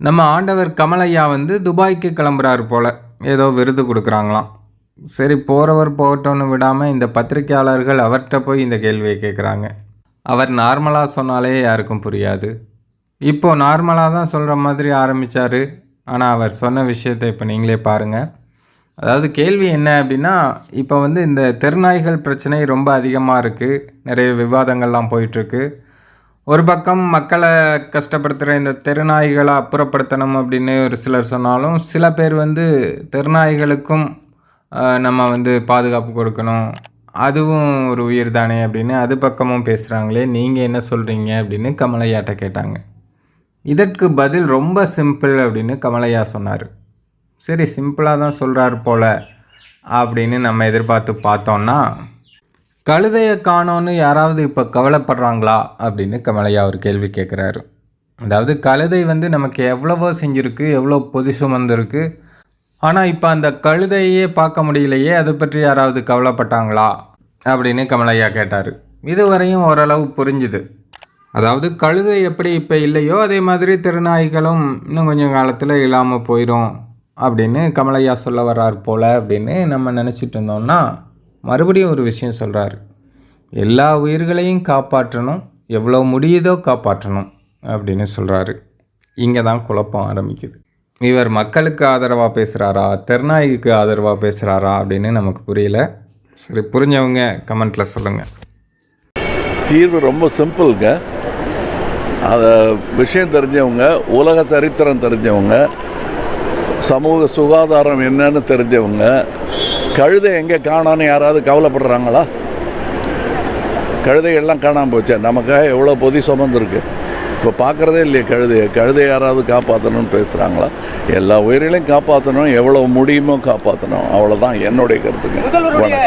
நம்ம ஆண்டவர் கமலையா வந்து துபாய்க்கு கிளம்புறாரு போல். ஏதோ விருது கொடுக்குறாங்களாம். சரி போகிறவர் போகட்டோன்னு விடாமல் இந்த பத்திரிக்கையாளர்கள் அவர்கிட்ட போய் இந்த கேள்வியை கேட்குறாங்க அவர் நார்மலாக சொன்னாலே யாருக்கும் புரியாது. இப்போது நார்மலாக தான் சொல்கிற மாதிரி ஆரம்பித்தார் ஆனால் அவர் சொன்ன விஷயத்தை இப்போ நீங்களே பாருங்கள் அதாவது கேள்வி என்ன அப்படின்னா இப்போ வந்து இந்த தெருநாய்கள் பிரச்சனை ரொம்ப அதிகமாக இருக்குது நிறைய விவாதங்கள்லாம் போயிட்டுருக்கு ஒரு பக்கம் மக்களை கஷ்டப்படுத்துகிற இந்த தெருநாய்களை அப்புறப்படுத்தணும் அப்படின்னு ஒரு சிலர் சொன்னாலும் சில பேர் வந்து தெருநாய்களுக்கும் நம்ம வந்து பாதுகாப்பு கொடுக்கணும். அதுவும் ஒரு உயிர் தானே அப்படின்னு அது பக்கமும் பேசுகிறாங்களே நீங்கள் என்ன சொல்கிறீங்க அப்படின்னு கமலையாட்ட கேட்டாங்க. இதற்கு பதில் ரொம்ப சிம்பிள் அப்படின்னு கமலையா சொன்னார். சரி சிம்பிளாக தான் சொல்கிறாரு போல் அப்படின்னு நம்ம எதிர்பார்த்து பார்த்தோன்னா கழுதையை காணோன்னு யாராவது இப்போ கவலைப்படுறாங்களா அப்படின்னு கமலையா ஒரு கேள்வி கேட்குறாரு அதாவது கழுதை வந்து நமக்கு எவ்வளவோ செஞ்சுருக்கு எவ்வளோ பொதி சுமந்துருக்கு ஆனால் இப்போ அந்த கழுதையே பார்க்க முடியலையே அதை பற்றி யாராவது கவலைப்பட்டாங்களா அப்படின்னு கமலையா கேட்டார். இதுவரையும் ஓரளவு புரிஞ்சுது. அதாவது கழுதை எப்படி இப்போ இல்லையோ அதே மாதிரி திருநாய்களும் இன்னும் கொஞ்சம் காலத்தில் இல்லாமல் போயிடும் அப்படின்னு கமலையா சொல்ல வர்றார் போல் அப்படின்னு நம்ம நினச்சிட்டு இருந்தோம்னா மறுபடியும் ஒரு விஷயம் சொல்கிறாரு எல்லா உயிர்களையும் காப்பாற்றணும் எவ்வளோ முடியுதோ காப்பாற்றணும் அப்படின்னு சொல்கிறாரு இங்கே தான் குழப்பம் ஆரம்பிக்குது. இவர் மக்களுக்கு ஆதரவாக பேசுகிறாரா தெருநாய்க்கு ஆதரவாக பேசுகிறாரா அப்படின்னு நமக்கு புரியல. சரி புரிஞ்சவங்க கமெண்ட்டில் சொல்லுங்கள் தீர்வு ரொம்ப சிம்பிளுங்க. அதை விஷயம் தெரிஞ்சவங்க உலக சரித்திரம் தெரிஞ்சவங்க சமூக சுகாதாரம் என்னன்னு தெரிஞ்சவங்க கழுதை எங்கே காணான்னு யாராவது கவலைப்படுறாங்களா? கழுதைகள்லாம் காணாமல் போச்சே நமக்காக எவ்வளோ பொதி சுமந்துருக்கு. இப்போ பார்க்குறதே இல்லையே கழுதையை. கழுதை யாராவது காப்பாற்றணும்னு பேசுகிறாங்களா எல்லா உயிர்களையும் காப்பாற்றணும் எவ்வளோ முடியுமோ காப்பாற்றணும் அவ்வளோதான் என்னுடைய கருத்துக்கு வணக்கம்